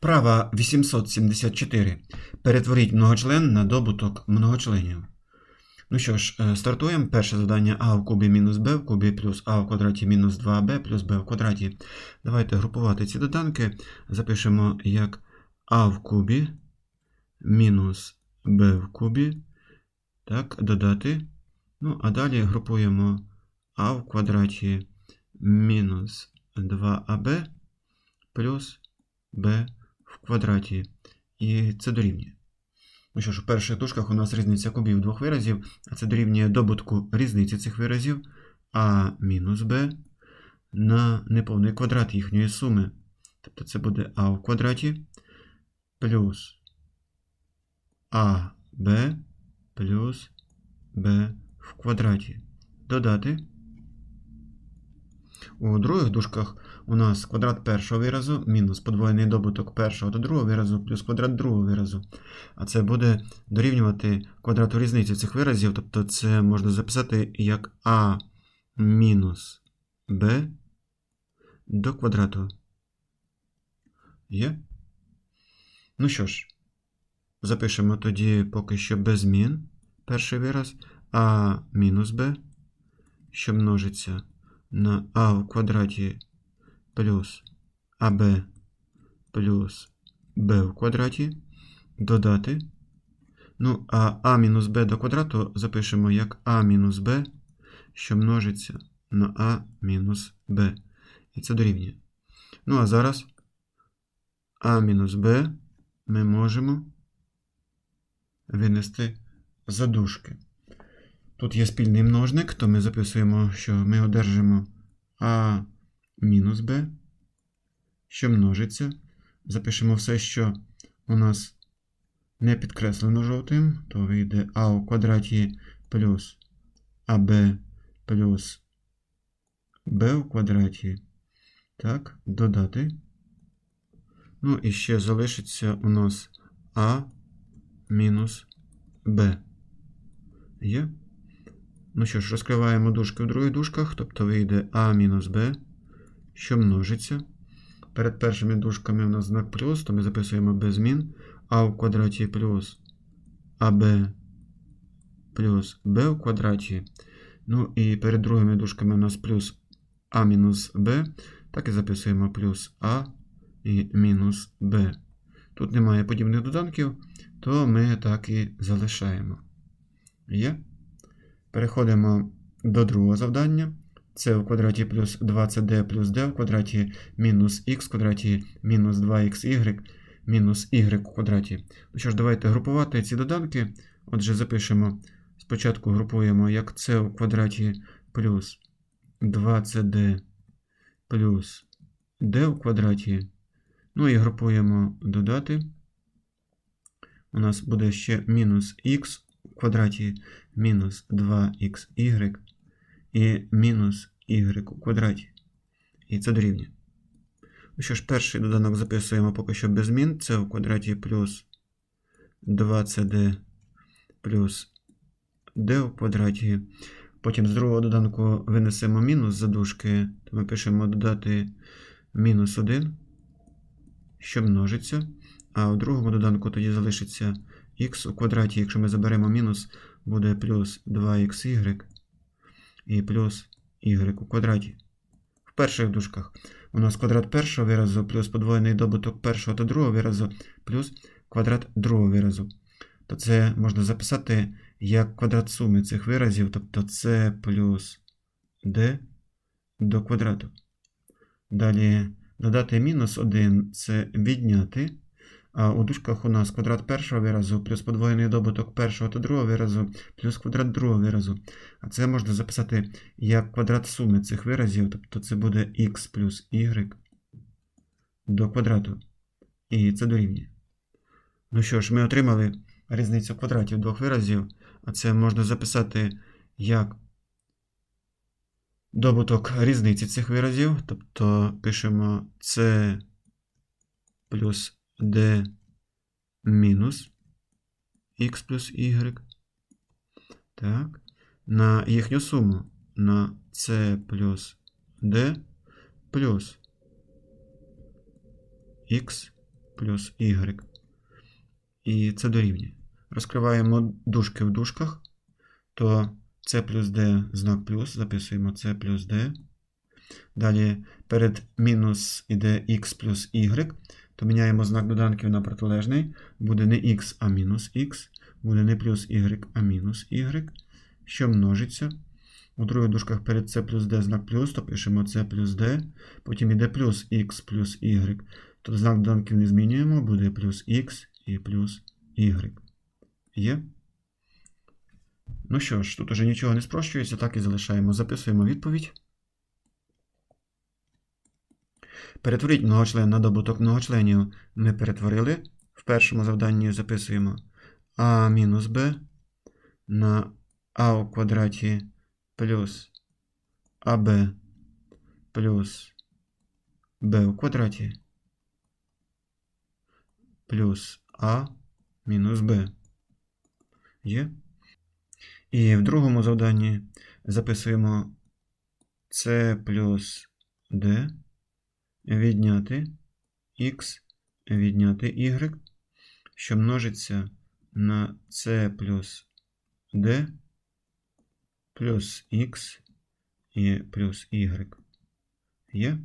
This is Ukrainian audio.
Вправа 874. Перетворіть многочлен на добуток многочленів. Ну що ж, е, стартуємо. Перше завдання а в кубі мінус b в кубі плюс а в квадраті мінус 2b плюс b в квадраті. Давайте групувати ці доданки. Запишемо як а в кубі мінус b в кубі. Так, додати. Ну, а далі групуємо а в квадраті мінус 2аб плюс b в квадраті. І це дорівнює. Ну що ж, у перших дужках у нас різниця кубів двох виразів, а це дорівнює добутку різниці цих виразів а мінус b на неповний квадрат їхньої суми. Тобто це буде а в квадраті плюс аб плюс b в квадраті. Додати. У других дужках у нас квадрат першого виразу мінус подвоєний добуток першого до другого виразу плюс квадрат другого виразу. А це буде дорівнювати квадрату різниці цих виразів, тобто це можна записати як а мінус b до квадрату. Є? Ну що ж, запишемо тоді поки що без змін перший вираз а мінус b, що множиться на а в квадраті плюс аб плюс b в квадраті додати. Ну, а а мінус b до квадрату запишемо як а мінус b, що множиться на а мінус b. І це дорівнює. Ну, а зараз а мінус b ми можемо винести за дужки. Тут є спільний множник, то ми записуємо, що ми одержимо а мінус b, що множиться. Запишемо все, що у нас не підкреслено жовтим, то вийде а у квадраті плюс аб плюс b у квадраті. Так, додати. Ну і ще залишиться у нас а мінус b. Є? Ну що ж, розкриваємо дужки в других дужках, тобто вийде а мінус b, що множиться. Перед першими дужками у нас знак плюс, то ми записуємо без змін. а в квадраті плюс аб плюс b в квадраті. Ну і перед другими дужками у нас плюс а мінус b. Так і записуємо плюс а і мінус b. Тут немає подібних доданків, то ми так і залишаємо. Є? Переходимо до другого завдання. Це в квадраті плюс 20d плюс d в квадраті мінус х в квадраті мінус 2xy мінус y в квадраті. Ну що ж, давайте групувати ці доданки. Отже, запишемо. Спочатку групуємо як c в квадраті плюс 20d плюс d в квадраті. Ну і групуємо додати. У нас буде ще мінус х квадраті мінус 2xy і мінус y у квадраті. І це дорівнює. Ну що ж, перший доданок записуємо поки що без змін. Це в квадраті плюс 20d плюс d в квадраті. Потім з другого доданку винесемо мінус за дужки, то ми пишемо додати мінус 1, що множиться. А в другому доданку тоді залишиться х у квадраті, якщо ми заберемо мінус, буде плюс 2xy і плюс y у квадраті. В перших дужках у нас квадрат першого виразу плюс подвоєний добуток першого та другого виразу плюс квадрат другого виразу. То це можна записати як квадрат суми цих виразів, тобто c плюс d до квадрату. Далі додати мінус 1 це відняти. У дужках у нас квадрат першого виразу плюс подвоєний добуток першого та другого виразу плюс квадрат другого виразу. А це можна записати як квадрат суми цих виразів, тобто це буде х плюс y до квадрату. І це дорівнює. Ну що ж, ми отримали різницю квадратів двох виразів, а це можна записати як добуток різниці цих виразів, тобто пишемо c плюс d мінус x плюс y. Так. На їхню суму на c плюс d плюс x плюс y. І це дорівнює. Розкриваємо дужки в дужках, то c плюс d знак плюс, записуємо c плюс d. Далі перед мінус іде x плюс y, то міняємо знак доданків на протилежний. Буде не x, а мінус x, буде не плюс y, а мінус y, що множиться. У других дужках перед c плюс d знак плюс, то пишемо c плюс d, потім іде плюс x плюс y. Тут знак доданків не змінюємо, буде плюс x і плюс y. Є? Ну що ж, тут уже нічого не спрощується, так і залишаємо. Записуємо відповідь. Перетворіть многочлен на добуток многочленів ми перетворили. В першому завданні записуємо а мінус b на а у квадраті плюс аб плюс b у квадраті плюс а мінус b. Є? І в другому завданні записуємо c плюс d відняти x відняти y, що множиться на c плюс d плюс x і плюс y. Є?